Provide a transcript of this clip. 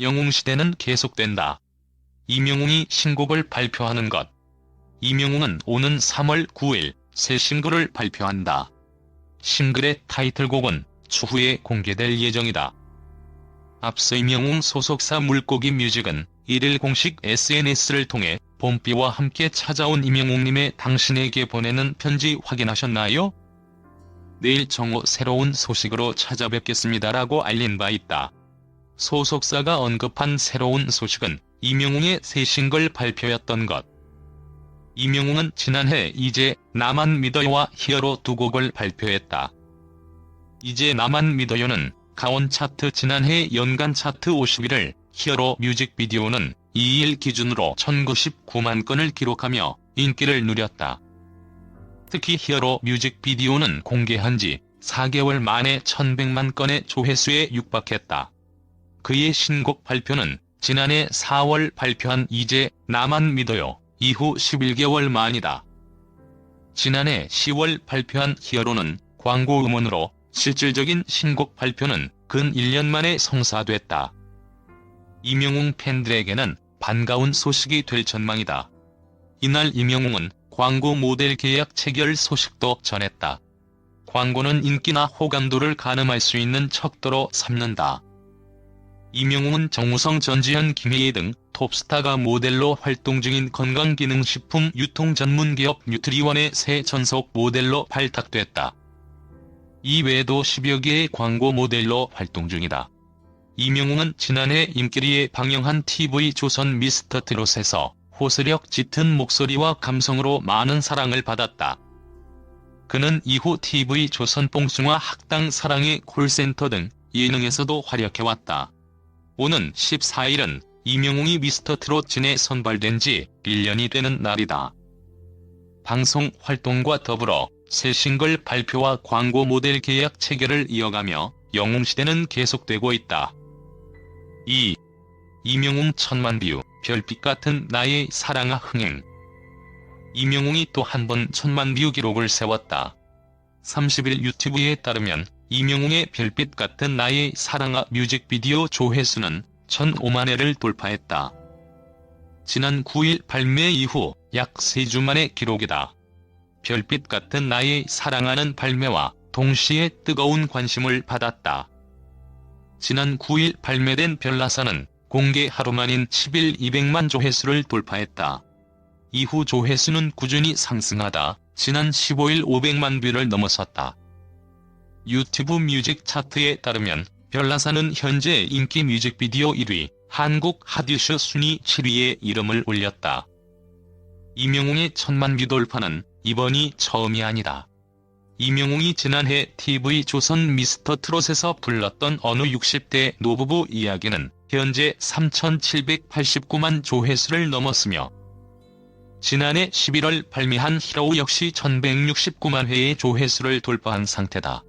영웅시대는 계속된다. 이명웅이 신곡을 발표하는 것. 이명웅은 오는 3월 9일 새 싱글을 발표한다. 싱글의 타이틀곡은 추후에 공개될 예정이다. 앞서 이명웅 소속사 물고기 뮤직은 1일 공식 SNS를 통해 봄비와 함께 찾아온 이명웅님의 당신에게 보내는 편지 확인하셨나요? 내일 정오 새로운 소식으로 찾아뵙겠습니다라고 알린 바 있다. 소속사가 언급한 새로운 소식은 이명웅의 새 싱글 발표였던 것. 이명웅은 지난해 이제 나만 믿어요와 히어로 두 곡을 발표했다. 이제 나만 믿어요는 가온 차트 지난해 연간 차트 50위를 히어로 뮤직비디오는 2일 기준으로 1099만 건을 기록하며 인기를 누렸다. 특히 히어로 뮤직비디오는 공개한 지 4개월 만에 1100만 건의 조회수에 육박했다. 그의 신곡 발표는 지난해 4월 발표한 이제 나만 믿어요 이후 11개월 만이다. 지난해 10월 발표한 히어로는 광고 음원으로 실질적인 신곡 발표는 근 1년 만에 성사됐다. 이명웅 팬들에게는 반가운 소식이 될 전망이다. 이날 이명웅은 광고 모델 계약 체결 소식도 전했다. 광고는 인기나 호감도를 가늠할 수 있는 척도로 삼는다. 이명웅은 정우성, 전지현, 김혜희 등 톱스타가 모델로 활동 중인 건강기능식품 유통 전문기업 뉴트리원의 새 전속 모델로 발탁됐다. 이 외에도 10여 개의 광고 모델로 활동 중이다. 이명웅은 지난해 임기리에 방영한 TV 조선 미스터 트롯에서 호소력 짙은 목소리와 감성으로 많은 사랑을 받았다. 그는 이후 TV 조선 뽕숭아 학당 사랑의 콜센터 등 예능에서도 활약해왔다. 오는 14일은 이명웅이 미스터 트롯 진에 선발된 지 1년이 되는 날이다. 방송 활동과 더불어 새 싱글 발표와 광고 모델 계약 체결을 이어가며 영웅시대는 계속되고 있다. 2. 이명웅 천만 뷰, 별빛 같은 나의 사랑아 흥행. 이명웅이 또 한 번 천만 뷰 기록을 세웠다. 30일 유튜브에 따르면 이명웅의 별빛 같은 나의 사랑아 뮤직비디오 조회수는 1005만회를 돌파했다. 지난 9일 발매 이후 약 3주 만의 기록이다. 별빛 같은 나의 사랑하는 발매와 동시에 뜨거운 관심을 받았다. 지난 9일 발매된 별나사는 공개 하루 만인 10일 200만 조회수를 돌파했다. 이후 조회수는 꾸준히 상승하다 지난 15일 500만 뷰를 넘어섰다. 유튜브 뮤직 차트에 따르면 별나사는 현재 인기 뮤직비디오 1위, 한국 핫이슈 순위 7위에 이름을 올렸다. 이명웅의 천만 뷰 돌파는 이번이 처음이 아니다. 이명웅이 지난해 TV 조선 미스터 트롯에서 불렀던 어느 60대 노부부 이야기는 현재 3,789만 조회수를 넘었으며 지난해 11월 발매한 히로우 역시 1,169만 회의 조회수를 돌파한 상태다.